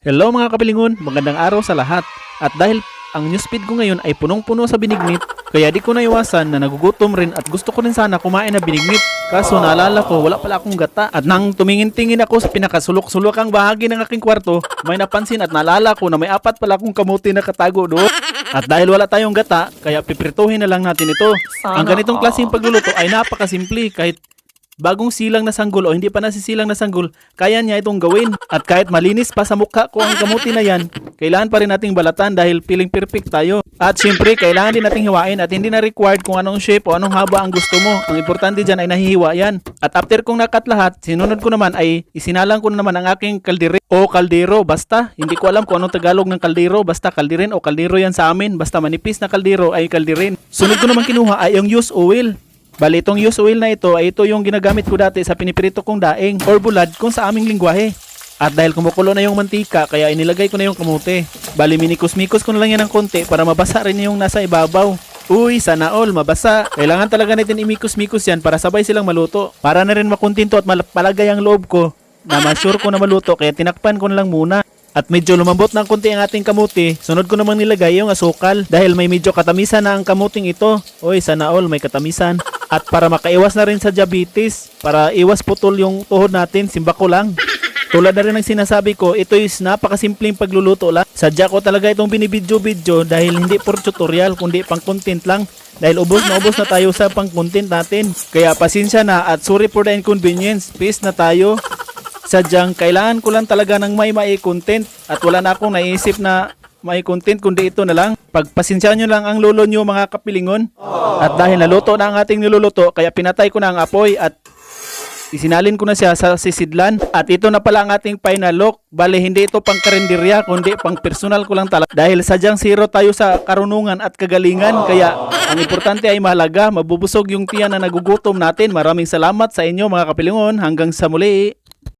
Hello mga kapilingon, magandang araw sa lahat. At dahil ang newsfeed ko ngayon ay punong-puno sa binignit, kaya di ko naiwasan na nagugutom rin at gusto ko rin sana kumain na binignit. Kaso naalala ko, wala pala akong gata. At nang tumingin-tingin ako sa pinakasulok-sulokang bahagi ng aking kwarto, may napansin at naalala ko na may apat pala akong kamuti na katago doon. At dahil wala tayong gata, kaya piprituhin na lang natin ito. Ang ganitong klaseng pagluluto ay napakasimple kahit bagong silang na sanggol o hindi pa nasisilang na sanggol, kaya niya itong gawin. At kahit malinis pa sa mukha ko ang kamuti na yan, kailangan pa rin nating balatan dahil feeling perfect tayo. At syempre, kailangan din nating hiwain at hindi na required kung anong shape o anong haba ang gusto mo. Ang importante dyan ay nahihiwa yan. At after kong nakat lahat, sinunod ko naman ay isinalang ko na naman ang aking kaldire o kaldero. Basta, hindi ko alam kung anong Tagalog ng kaldero. Basta kaldirin o kaldero yan sa amin. Basta manipis na kaldero ay kaldirin. Sunod ko naman kinuha ay yung use oil. Bali, itong use oil na ito ay ito yung ginagamit ko dati sa pinipirito kong daing or bulad kung sa aming lingwahe. At dahil kumukulo na yung mantika, kaya inilagay ko na yung kamote. Bali, minikos-mikos ko na lang yan ng konti para mabasa rin yung nasa ibabaw. Uy, sana all, mabasa. Kailangan talaga natin imikos-mikos yan para sabay silang maluto. Para na rin makuntinto at malagay ang loob ko na ma-sure ko na maluto kaya tinakpan ko na lang muna. At medyo lumambot ng konti ang ating kamuti, sunod ko namang nilagay yung asukal dahil may medyo katamisan na ang kamuting ito. Uy, sana all may katamisan. At para makaiwas na rin sa diabetes, para iwas putol yung tuhod natin, simba ko lang. Tulad na rin ng sinasabi ko, ito is napakasimpleng pagluluto lang. Sadya ko talaga itong binibidyo-video dahil hindi for tutorial kundi pang content lang. Dahil ubos na ubos na tayo sa pang content natin. Kaya pasensya na at sorry for the inconvenience. Peace na tayo. Sadyang kailangan ko lang talaga ng may mai content at wala na akong naisip na may content kundi ito na lang. Pagpasensya nyo lang ang lulo nyo mga kapilingon. At dahil naluto na ang ating niluluto kaya pinatay ko na ang apoy at Isinalin ko na siya sa sisidlan at ito na pala ang ating final look. Bale hindi ito pang karinderya kundi pang personal ko lang talaga. Dahil sadyang zero tayo sa karunungan at kagalingan kaya ang importante ay mahalaga. Mabubusog yung tiyan na nagugutom natin. Maraming salamat sa inyo mga kapilingon. Hanggang sa muli.